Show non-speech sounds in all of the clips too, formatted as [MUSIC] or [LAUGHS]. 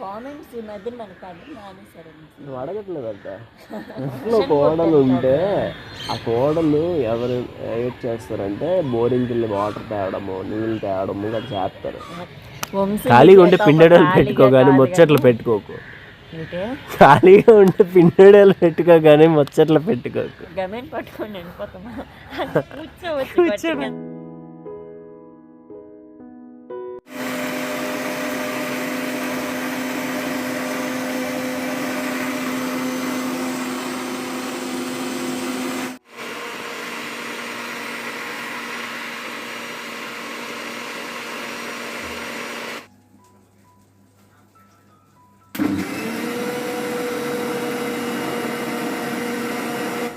Comments ఈ మధ్య మనకు అర్థం మానేశారు నువ్వు అడగట్లేదంట [LAUGHS] ఇంట్లో కోడలు ఉంటే ఆ కోడలు ఎవరు ఏడ్ చేస్తారంటే బోరింగ్కి వెళ్ళి వాటర్ తేవడము నీళ్ళు తేవడము కూడా చేస్తారు. వంశీ ఖాళీగా ఉంటే పిండడలు పెట్టుకో కానీ ముచ్చట్లు పెట్టుకోకు. ఖాళీగా ఉంటే పిండడలు పెట్టుకో కానీ ముచ్చట్లు పెట్టుకోకు. గమని పట్టుకొని వెళ్ళిపోతామా [LAUGHS] కూర్చోవచ్చు గట్టిగా.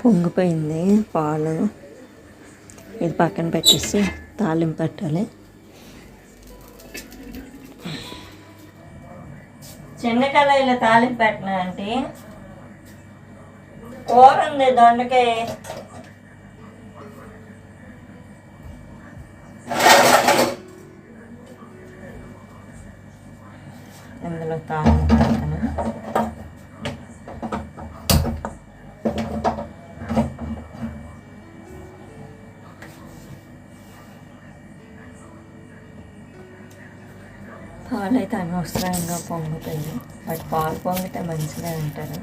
పొంగిపోయింది పాలు. ఇది పక్కన పెట్టేసి తాలింపు పెట్టాలి. చిన్న కళాయిలో తాలింపు పెట్టినా అంటే కూర ఉంది దొండకాయ. ఇందులో తాలింపు. పాలు అయితే అనవసరంగా పొంగుతాయి బట్ పాలు పొంగితే మంచిగా ఉంటారు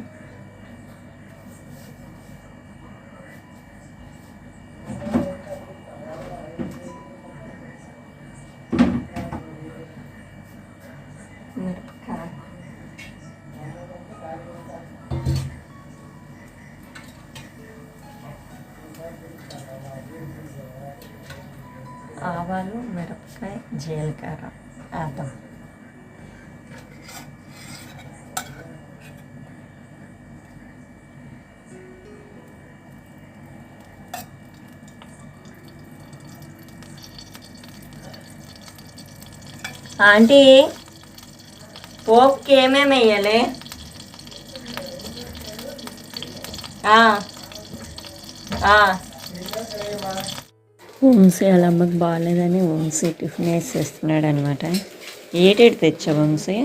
మిరపకాయ. ఆవాలు మిరపకాయ జీలకర్ర వేద్దాం ఆంటీ పోపుకి ఏమేమి వేయాలి? ఆ. ఆ. వంశీ వాళ్ళ అమ్మకి బాగాలేదని వంశీ టిఫిన్ వేసేస్తున్నాడు అనమాట ఏటేటి తెచ్చా వంశీ.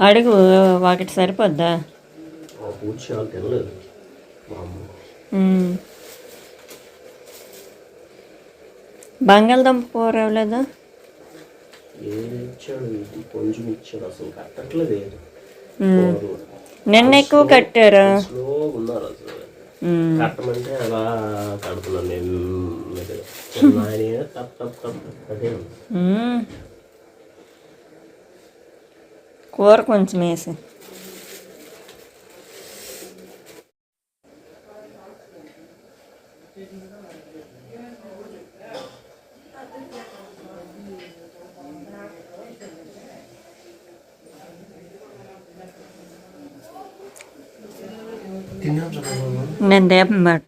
అడుగు ఒకటి సరిపోద్దా పూరి చాలా తినలేదు మా అమ్మ మ్మ్. బంగాళదుంప కూర ఇవ్వలేదా. నిన్న ఎక్కువ కట్టారా. కట్టమంటే అలా కడుతున్నాను నేను. కూర కొంచెం వేసి. నేను దీపం పెడ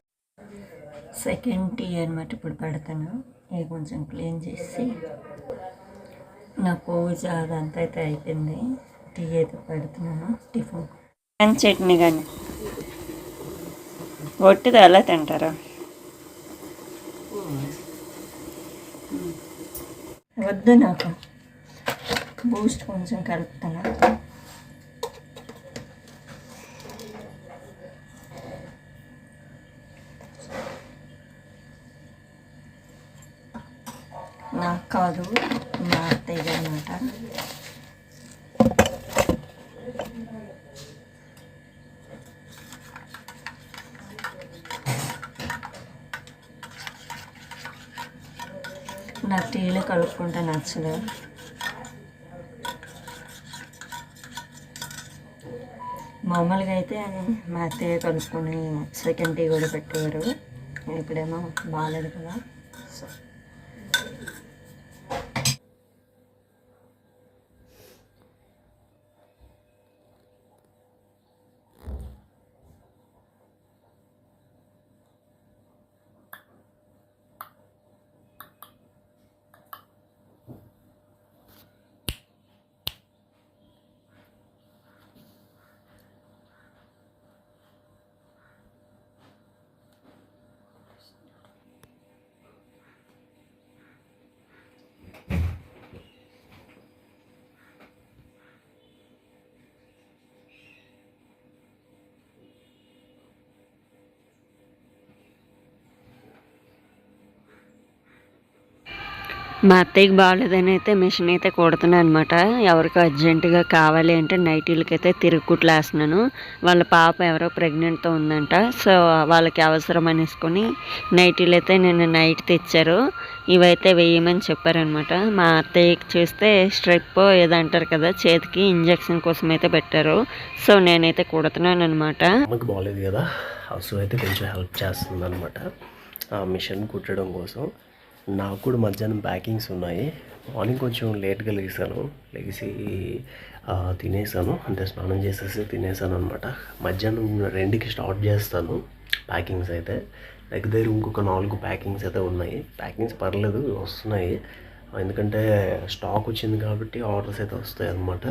సెకండ్ టీ అనమాట ఇప్పుడు పెడతాను. ఇది కొంచెం క్లీన్ చేసి నా పూజ అదంతా అయితే అయిపోయింది. టీ అయితే పెడుతున్నాను. టిఫిన్. అండ్ చట్నీ కానీ? ఒట్టిది ఎలా తింటారా? వద్దు నాకు. బూస్ట్ కొంచెం కలుపుతాను నాకు కాదు మా అత్తయ్య అనమాట నాకు టీలో కలుపుకుంటే నచ్చదు మామూలుగా అయితే మా అత్తయ్య కలుపుకొని సెకండ్ టీ కూడా పెట్టేవారు. ఇప్పుడేమో బాగాలేదు కదా. మా అత్తయ్యకి బాగాలేదని అయితే మిషన్ అయితే కుడుతున్నాను అనమాట ఎవరికి అర్జెంటుగా కావాలి అంటే నైటీలకి అయితే తిరుగుకుట్లు వేస్తున్నాను. వాళ్ళ పాప ఎవరో ప్రెగ్నెంట్తో ఉందంట. సో వాళ్ళకి అవసరం అనేసుకొని నైటీలు అయితే నేను నైట్ తెచ్చారు. ఇవైతే వేయమని చెప్పారనమాట మా అత్తయ్యకి చూస్తే స్ట్రిప్ ఏదో అంటారు కదా చేతికి ఇంజెక్షన్ కోసం అయితే పెట్టారు. సో నేనైతే కుడుతున్నాను అనమాట బాగాలేదు కదా. అవసరం అయితే కొంచెం హెల్ప్ చేస్తుంది అనమాట మిషన్ కుట్టడం కోసం. నాకు కూడా మధ్యాహ్నం ప్యాకింగ్స్ ఉన్నాయి. మార్నింగ్ కొంచెం లేట్గా లేసాను. లేచి తినేసాను. అంటే స్నానం చేసేసి తినేసాను అనమాట మధ్యాహ్నం రెండుకి స్టార్ట్ చేస్తాను ప్యాకింగ్స్ అయితే. దగ్గర దగ్గర ఇంకొక నాలుగు ప్యాకింగ్స్ అయితే ఉన్నాయి. ప్యాకింగ్స్ పర్లేదు వస్తున్నాయి. ఎందుకంటే స్టాక్ వచ్చింది కాబట్టి ఆర్డర్స్ అయితే వస్తాయి అనమాట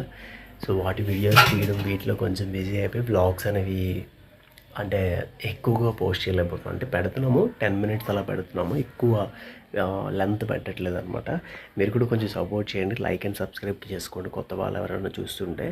సో వాటి వీడియోస్ తీయడం వీటిలో కొంచెం బిజీ అయిపోయి బ్లాగ్స్ అనేవి అంటే ఎక్కువగా పోస్ట్ చేయలేకపోతున్నాం. అంటే పెడుతున్నాము టెన్ మినిట్స్ అలా పెడుతున్నాము. ఎక్కువ లెంత్ పెట్టట్లేదు అనమాట మీరు కూడా కొంచెం సపోర్ట్ చేయండి. లైక్ అండ్ సబ్స్క్రైబ్ చేసుకోండి. కొత్త వాళ్ళు ఎవరైనా చూస్తుంటే.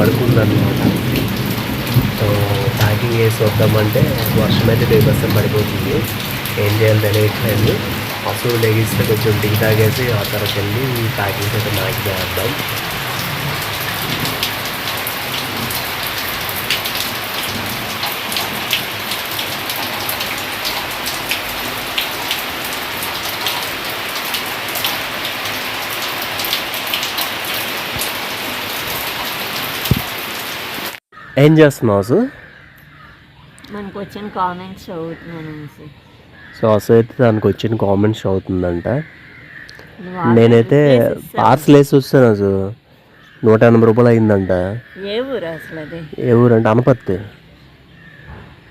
అసలు పడుకుందన్నమాట. సో ప్యాకింగ్ వేసి వద్దామంటే వర్షం అయితే బేబస్తం పడిపోతుంది. ఏం చేయాలి తెలియట్లేదు అసలు లెగిస్తే కొంచెం టీ తాగేసి ఆ తర్వాత వెళ్ళి ప్యాకింగ్స్ అయితే మ్యాక్ చేద్దాం. ఏం చేస్తున్నావు అసలు మనకు వచ్చిన కామెంట్స్ చదువుతున్నాను సో అసలు అయితే దానికి వచ్చిన కామెంట్స్ అవుతుందంట నేనైతే పార్సల్ వేసి వస్తాను అసలు నూట ఎనభై రూపాయలు అయిందంట. ఏ ఊరు అసలు అది? ఏ ఊరంటే అనపర్తి.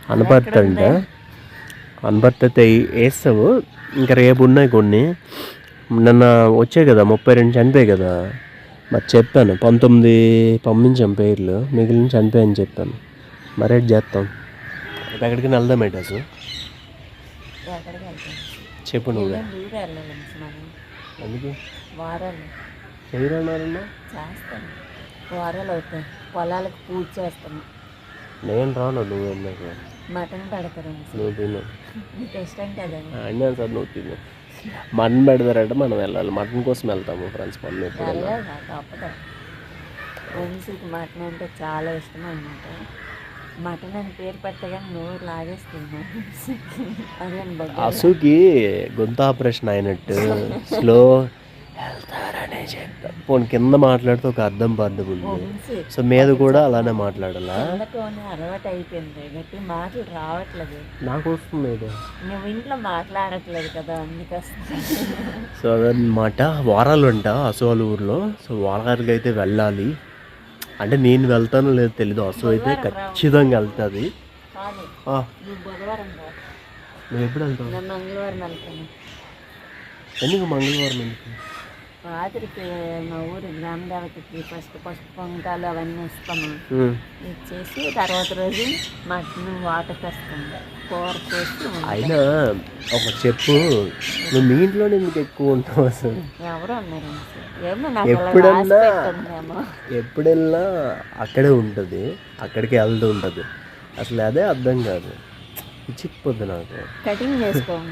అనపర్తి అంట. అనపర్తి అయితే వేస్తావు. ఇంకా రేపు ఉన్నాయి కొన్ని. నిన్న వచ్చాయి కదా ముప్పై రెండు చనిపోయాయి కదా. మరి చెప్పాను పంతొమ్మిది పంపించాం పేర్లు మిగిలిన చనిపోయాయని చెప్పాను. మరి రేట్ చేస్తాం? ఎక్కడికి వెళ్దాం ఏంటి అసలు? చెప్పు నువ్వు. ఎందుకు? వారాలు. చేస్తాను. వారాలు అవుతాయి. పొలాలకు పూజ చేస్తాము నేను రాను నువ్వు ఎందుకు? మటన్ పెడతారు. నువ్వు తిను. నీకు ఇష్టం కదా? అయినా సార్ నువ్వు తిను. మటన్ పెడతారంటే మనం వెళ్ళాలి. మటన్ కోసం వెళ్తాము ఫ్రెండ్స్ మనం ఎప్పుడు వెళ్ళాలి వెళ్ళాలి తప్పదు. వంశీకి మటన్ అంటే చాలా ఇష్టం అనమాట మటన్ అని పేరు పెట్టగానే నోరు లాగేస్తుంది అదే అసుకి గొంతు ఆపరేషన్ అయినట్టు [LAUGHS] స్లో వెళ్తారనే చెప్తా పోనీ కింద మాట్లాడితే ఒక అర్థం పర్థం ఉంది సో. మీద కూడా అలానే మాట్లాడాలా? అలవాటు అయిపోయింది. గట్టి మాటలు రావట్లేదు. నాకు వస్తుంది ఇది నువ్వు ఇంట్లో మాట్లాడట్లేదు కదా సో అదనమాట వారాలు అంట అసోల ఊర్లో. సో వారాలకి అయితే వెళ్ళాలి. అంటే నేను వెళ్తానో లేదో తెలీదు. అసలు అయితే ఖచ్చితంగా వెళ్తుంది. నువ్వు ఎప్పుడు వెళ్తావు? మంగళవారం వెళ్తాను. ఎందుకు మంగళవారం ఎందుకు? రాత్రికి మా ఊరు గ్రామ దేవతకి ఫస్ట్ పసుపు పొంకాలు అవన్నీ ఇస్తాము. ఇచ్చేసి తర్వాత రోజు మటన్ వాటర్ వస్తుంది కూర చేసి అయినా ఒక చెప్పు నువ్వు మీ ఇంట్లోనే ఎందుకు ఎక్కువ ఉంటావు అసలు? ఎవరు అన్నారు ఏమో నాకు ఎప్పుడన్నా రాసి పెట్టిందేమో ఎప్పుడు వెళ్ళినా అక్కడే ఉంటుంది అక్కడికి వెళ్తూ ఉంటుంది. అసలు అదే అర్థం కాదు. చిక్కిపోద్ది నాకు కటింగ్ చేసుకోము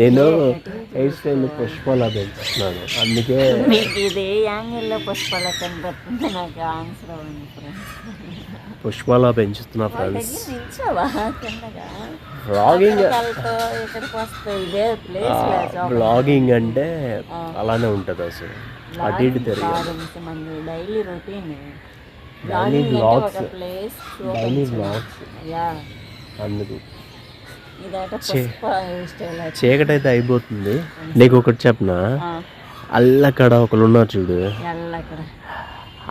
నేను హెయిర్ స్టైల్ పుష్పాలా పెంచుతున్నాను. అందుకే ఇది యాంగిల్లో పుష్పాల కనబడుతుంది నాకు ఆన్సర్ ఫ్రెండ్స్ పుష్పలా పెంచుతున్నా ఫ్రెండ్స్ ప్లేస్ వ్లాగింగ్ అంటే అలానే ఉంటుంది అసలు. అటు ఇటు తిరిగి daily routine daily blogs daily blogs అందుకు. చీకటి అయితే. అయిపోతుంది. నీకు ఒకటి చెప్పనా? అల్లక్కడ ఒకరు ఉన్నారు చూడు.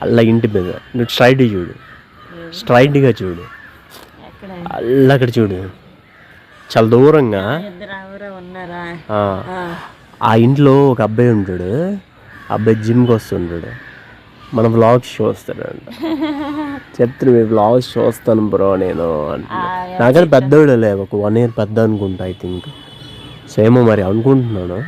అల్ల ఇంటి మీద. నువ్వు స్ట్రైట్ చూడు. స్ట్రైట్గా చూడు. అల్లక్కడ చూడు. చాలా దూరంగా. ఆ, ఇంట్లో ఒక అబ్బాయి ఉంటాడు. అబ్బాయి జిమ్కి వస్తుంటాడు. మన వ్లాగ్స్ చూస్తాడంట. చెప్తాను మీ వ్లాగ్స్ చూస్తాను బ్రో నేను అంటున్నా. నాకని పెద్దోడు లే ఒక వన్ ఇయర్ పెద్ద అనుకుంటా ఐ థింక్ సేమో మరి అనుకుంటున్నాను.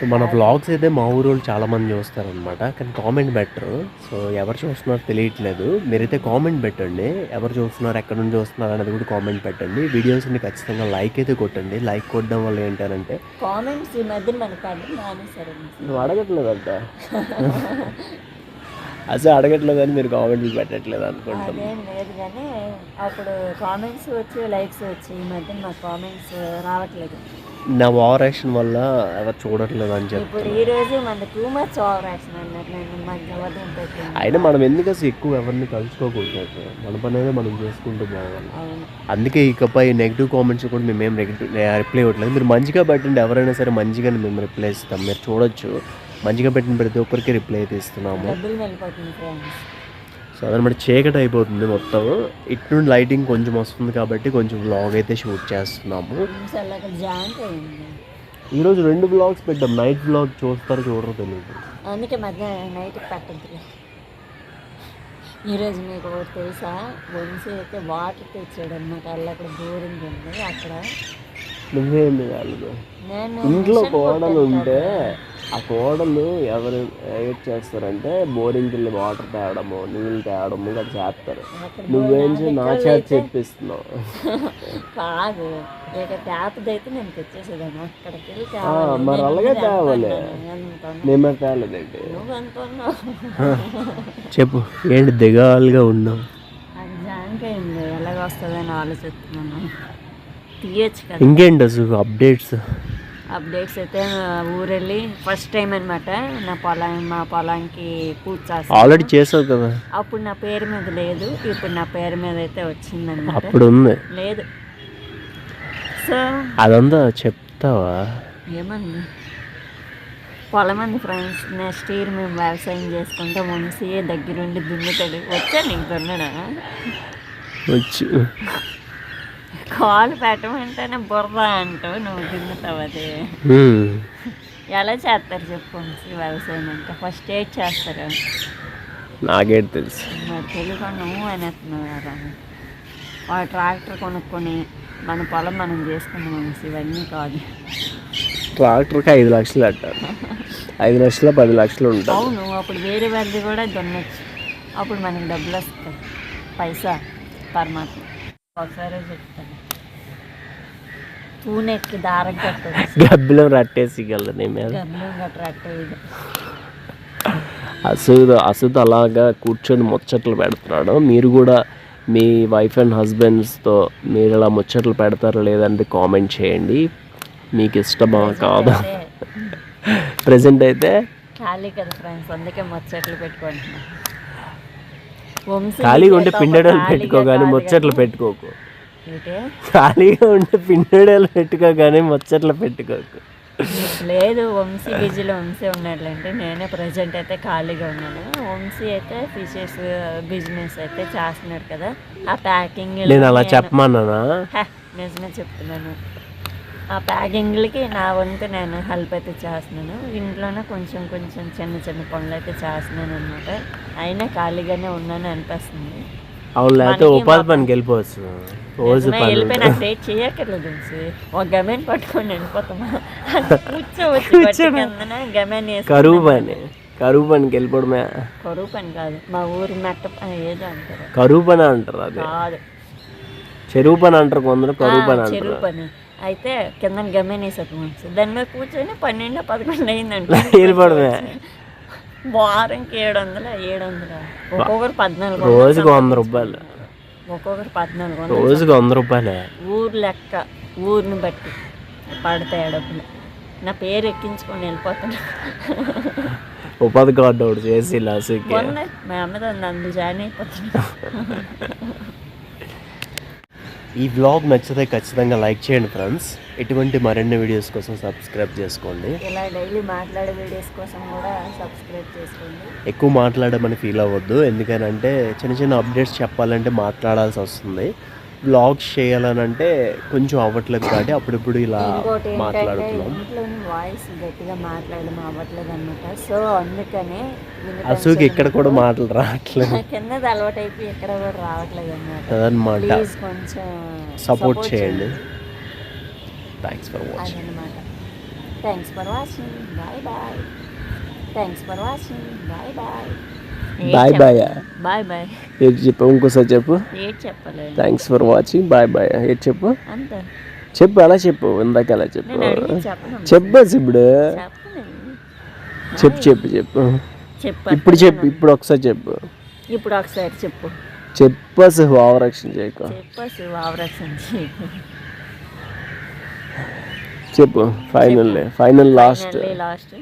సో మన వ్లాగ్స్ అయితే మా ఊరు వాళ్ళు చాలా మంది చూస్తారనమాట కానీ కామెంట్ పెట్టరు సో ఎవరు చూస్తున్నారో తెలియట్లేదు. మీరైతే కామెంట్ పెట్టండి. ఎవరు చూస్తున్నారు ఎక్కడ నుంచి చూస్తున్నారు అనేది కూడా కామెంట్ పెట్టండి. వీడియోస్ని ఖచ్చితంగా లైక్ అయితే కొట్టండి. లైక్ కొట్టడం వల్ల ఏంటంటే కామెంట్స్ ఈ మధ్య నువ్వు అడగట్లేదంట? అసలు అడగట్లేదని మీరు కామెంట్లు పెట్టట్లేదు అనుకుంటాం అదేం లేదు కానీ అప్పుడు కామెంట్స్ వచ్చి లైక్స్ వచ్చి ఈ మధ్య మాకు కామెంట్స్ రావట్లేదు. నా ఓవర్ యాక్షన్ వల్ల ఎవరు చూడట్లేదు అని చెప్పి అయినా మనం ఎందుకు అసలు ఎక్కువ ఎవరిని కలుసుకోకూడదు మన పని అనేది మనం చేసుకుంటూ పోవాలి. అందుకే ఇకపై నెగిటివ్ కామెంట్స్ కూడా మేము ఏం రిప్లై ఇవ్వట్లేదు. మీరు మంచిగా పెట్టండి. ఎవరైనా సరే మంచిగా మేము రిప్లై ఇస్తాం. మీరు చూడొచ్చు. మంచిగా పెట్టిన ప్రతి ఒక్కరికి రిప్లై అయితే ఇస్తున్నాము. సో అదనమాట చీకటి అయిపోతుంది మొత్తం. ఇటు నుండి లైటింగ్ కొంచెం వస్తుంది కాబట్టి కొంచెం వ్లాగ్ అయితే షూట్ చేస్తున్నాము. ఈరోజు రెండు బ్లాగ్స్ పెట్టాం. నైట్ బ్లాగ్ చూస్తారో చూడరో తెలియదు అందుకే మధ్య నైట్ పెట్టద్దులే ఈరోజు మీకు ఒకటి తెలుసా? వంశీ అయితే వాటర్ తెచ్చాడు అనమాట అక్కడ బోరింగ్ ఉంది అక్కడ. నువ్వేమి కాలేదు నేను ఇంట్లో కోడలు ఉంటే ఆ కోడలు ఎవరు ఏం చేస్తారంటే బోరింగ్కి వెళ్ళి వాటర్ తేవడము నీళ్ళు తేవడము ఇలా చేస్తారు. నువ్వేం నా చేత చెప్పిస్తున్నావు. [LAUGHS] కాదు ఇక నేను అక్కడికి వెళ్ళి. మరి అలాగే తేవాలి. నేను తేలేదండి. చెప్పు ఏంటి దిగాలుగా ఉన్నావు? అది జాంక్ అయింది ఎలాగ వస్తుందని ఆలోచిస్తున్నాను. తీయచ్చు కదా. ఇంకేంటి అసలు అప్డేట్స్ అప్డేట్స్ అయితే ఊరెళ్ళి ఫస్ట్ టైం అనమాట నా పొలం మా పొలానికి పూజ చేస్తాను. ఆల్రెడీ చేసావు కదా? అప్పుడు నా పేరు మీద లేదు ఇప్పుడు నా పేరు మీద అయితే వచ్చిందనమాట అప్పుడు ఉంది. లేదు. సో అదంతా చెప్తావా? ఏమంది పొలం ఉంది ఫ్రెండ్స్ నెక్స్ట్ ఇయర్ మేము వ్యవసాయం చేసుకుంటే మునిసి దగ్గరుండి దున్నుతాడు. వచ్చా నీకు దున్నడా? వచ్చు. కాలు పెట్టమంటేనే బుర్ర అంటావు నువ్వు దున్నుతావు అది. ఎలా చేస్తారు చెప్పు వ్యవసాయం అంటే? ఫస్ట్ ఎయిడ్ చేస్తారు? నాకేంటి తెలుసు. మరి తెలుగు నువ్వు అనేస్తున్నారా ఆ ట్రాక్టర్ కొనుక్కొని మన పొలం మనం చేసుకున్నాం ఇవన్నీ కాదు. ట్రాక్టర్కి ఐదు లక్షలు అంటారు ఐదు లక్షలు పది లక్షలు ఉంటాయి. అవును అప్పుడు వేరే వాళ్ళది కూడా దున్నచ్చు అప్పుడు మనకి డబ్బులు వస్తాయి. పైసా పరమాత్మ. ఒకసారి చెప్తాను. దారం కట్టదు గబ్బిలం రట్టేసి నీ మీద అసలు అలాగా కూర్చొని ముచ్చట్లు పెడుతున్నాడు. మీరు కూడా మీ వైఫ్ అండ్ హస్బెండ్స్తో మీరు ఇలా ముచ్చట్లు పెడతారా లేదంటే కామెంట్ చేయండి. మీకు ఇష్టమా కాదా? ప్రజెంట్ [LAUGHS] అయితే ఖాళీ కదా ఫ్రెండ్స్ అందుకే ముచ్చట్లు పెట్టుకుంటున్నాం. వంశీ ఖాళీగా ఉంటే పిండేడలు ఖాళీగా పెట్టుకో కానీ కాదు ముచ్చట్లు పెట్టుకోకు? ఖాళీగా ఉంటే పిండేడలు పెట్టుకో కానీ ముచ్చట్లు పెట్టుకోకు. లేదు వంశీ బిజీలో వంశీ ఉన్నాడులేంటే నేనే ప్రజెంట్ అయితే ఖాళీగా ఉన్నాను. వంశీ అయితే ఫిషెస్ బిజినెస్ అయితే చేస్తున్నాడు కదా. ఆ ప్యాకింగ్ నేను అలా చెప్పమన్నానా? నిజమే చెప్తున్నాను. ఆ ప్యాకింగ్లకి నా వంతు నేను హెల్ప్ అయితే చేస్తున్నాను. ఇంట్లోనే కొంచెం కొంచెం చిన్న చిన్న పనులు అయితే చేస్తున్నాను అనమాట అయినా ఖాళీగానే ఉన్నాను అనిపిస్తుంది. అవును ఉపాధి పనికి వెళ్ళిపోవచ్చు. రోజు నిజమే, పని వెళ్ళిపోయి నాకు డేట్ చేయక్కర్లేదు. ఒక గమెన్ పట్టుకొని వెళ్ళిపోతామా? కూర్చోవచ్చు గమెన్ కరువు పని. కరువు పనికి వెళ్ళిపోవడమే. కరువు పని కాదు. మా ఊరు మెట్ట ఏదో అంటారు. కరువు పని అంటారు అది. కాదు. చెరువు పని అంటారు కొందరు కరువు పని అంటారు. చెరువు పని. అయితే కింద మంచి దాని మీద కూర్చొని పన్నెండు పదకొండు అయిందంటే [LAUGHS] వెళ్ళిపోవడమే వారంకి ఏడు వందల ఏడు వందల ఒక్కొక్కరు పద్నాలుగు రోజుకి వంద రూపాయలు. ఒక్కొక్కరు పద్నాలుగు వందలు రోజుకి వంద రూపాయలే. ఊరు లెక్క ఊరిని బట్టి పడతాయి డబ్బులు నా పేరు ఎక్కించుకొని వెళ్ళిపోతున్నా ఉపాధి కార్డు ఒకటి చేసి లాస్ట్కి మొన్న మా అమ్మదాన్ని అందు జాయిన్ అయిపోతున్నా [LAUGHS] ఈ వ్లాగ్ నచ్చితే ఖచ్చితంగా లైక్ చేయండి ఫ్రెండ్స్ ఇటువంటి మరిన్ని వీడియోస్ కోసం సబ్స్క్రైబ్ చేసుకోండి. ఇలా డైలీ మాట్లాడే వీడియోస్ కోసం కూడా సబ్స్క్రైబ్ చేసుకోండి. ఎక్కువ మాట్లాడమని ఫీల్ అవ్వద్దు. ఎందుకనంటే చిన్న చిన్న అప్డేట్స్ చెప్పాలంటే మాట్లాడాల్సి వస్తుంది. వ్లాగ్స్ చేయాలనంటే కొంచెం అవ్వట్లేదు కాబట్టి అప్పుడప్పుడు ఇలా మాట్లాడుతున్నాం. ఇంట్లోని వాయిస్ గట్టిగా మాట్లాడడం అవ్వట్లేదు అనమాట సో అందుకనే అసూకి ఇక్కడ కూడా మాటలు రావట్లేదు. [LAUGHS] కింద అలవాటు అయిపోయి ఎక్కడ కూడా రావట్లేదు అనమాట కొంచెం సపోర్ట్ చేయండి. థ్యాంక్స్ ఫర్ వాచింగ్ అదనమాట thanks for watching bye bye thanks for watching bye bye bye bye bye bye ఏది చెప్పు ఇంకోసారి చెప్పు. Thanks for watching bye bye ఏది చెప్పు? చెప్పు అలా చెప్పు. ఇందాక ఎలా చెప్పు. నేను అడిగి చెప్పను. చెప్పు ఇప్పుడు చెప్పు చెప్పు చెప్పు. ఇప్పుడు చెప్పు ఇప్పుడు ఒకసారి చెప్పు. ఇప్పుడు ఒకసారి చెప్పు. చెప్పు అసలు ఓవరాక్షన్ చేయకు. చెప్పు అసలు ఆవరక్షణ చేయకు. చెప్పు ఫైనల్ ఫైనల్ లాస్ట్ లాస్ట్